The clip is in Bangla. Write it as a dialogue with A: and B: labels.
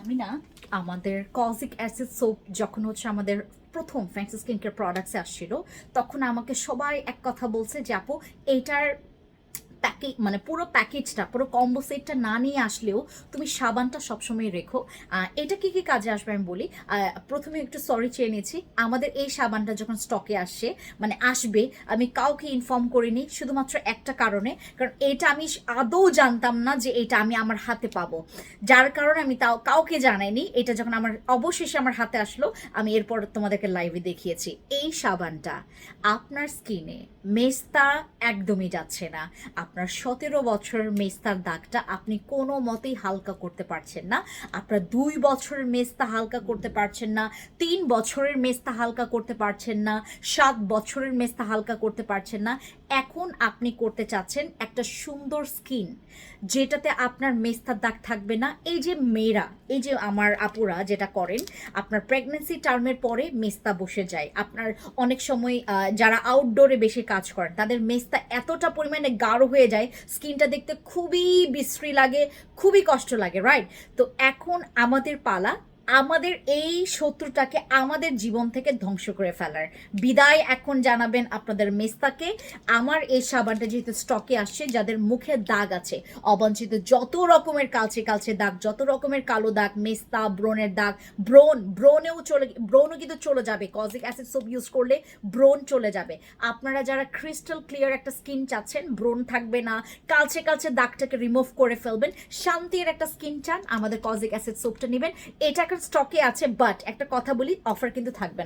A: আমি না আমাদের কজিক অ্যাসিড সোপ যখন হচ্ছে আমাদের প্রথম ফ্যান্সি স্কিন কেয়ার প্রোডাক্টসে আসছিল, তখন আমাকে সবাই এক কথা বলছে যে, আপু, এইটার প্যাকেজ মানে পুরো প্যাকেজটা পুরো কম্বো সেটটা না নিয়ে আসলেও তুমি সাবানটা সবসময় রেখো। এটা কি কি কাজে আসবে আমি বলি? প্রথমে একটু সরি চেয়ে নিয়েছি আমাদের এই সাবানটা যখন স্টকে আসছে মানে আসবে, আমি কাউকে ইনফর্ম করিনি, শুধুমাত্র একটা কারণে, কারণ এটা আমি আদৌ জানতাম না যে এটা আমি আমার হাতে পাবো। যার কারণে আমি তাও কাউকে জানাইনি, এটা যখন আমার অবশেষে আমার হাতে আসলো, আমি এরপর তোমাদেরকে লাইভে দেখিয়েছি। এই সাবানটা আপনার স্কিনে মেস্তা একদমই যাচ্ছে না। আপনার সতেরো বছরের মেস্তার দাগটা আপনি কোনো মতেই হালকা করতে পারছেন না। আপনার দুই বছরের মেস্তা হালকা করতে পারছেন না, তিন বছরের মেস্তা হালকা করতে পারছেন না, সাত বছরের মেস্তা হালকা করতে পারছেন না। এখন আপনি করতে চাচ্ছেন একটা সুন্দর স্কিন যেটাতে আপনার মেস্তার দাগ থাকবে না। এই যে মেয়েরা, এই যে আমার আপুরা যেটা করেন, আপনার প্রেগনেন্সি টার্মের পরে মেস্তা বসে যায়। আপনার অনেক সময় যারা আউটডোরে বেশি কাজ করেন, তাদের মেস্তা এতটা পরিমাণে গাঢ় হয়ে যায় স্কিনটা দেখতে খুবই বিশ্রী লাগে, খুবই কষ্ট লাগে রাইট তো এখন আমাদের পালা আমাদের এই শত্রুটাকে আমাদের জীবন থেকে ধ্বংস করে ফেলার। বিদায় এখন জানাবেন আপনাদের মেস্তাকে। আমার এই সাবানটা যেহেতু স্টকে আসছে, যাদের মুখে দাগ আছে, অবাঞ্ছিত যত রকমের কালচে কালচে দাগ, যত রকমের কালো দাগ, মেস্তা ব্রনের দাগ ব্রন ব্রনেও চলে ব্রনও কিন্তু চলে যাবে। কজিক অ্যাসিড সোপ ইউজ করলে ব্রন চলে যাবে। আপনারা যারা ক্রিস্টাল ক্লিয়ার একটা স্কিন চাচ্ছেন ব্রন থাকবে না। কালচে কালচে দাগটাকে রিমুভ করে ফেলবেন। শান্তির একটা স্কিন চান, আমাদের কজিক অ্যাসিড সোপটা নেবেন। এটা এখন স্টকে আছে বাট একটা কথা বলি অফার কিন্তু থাকবে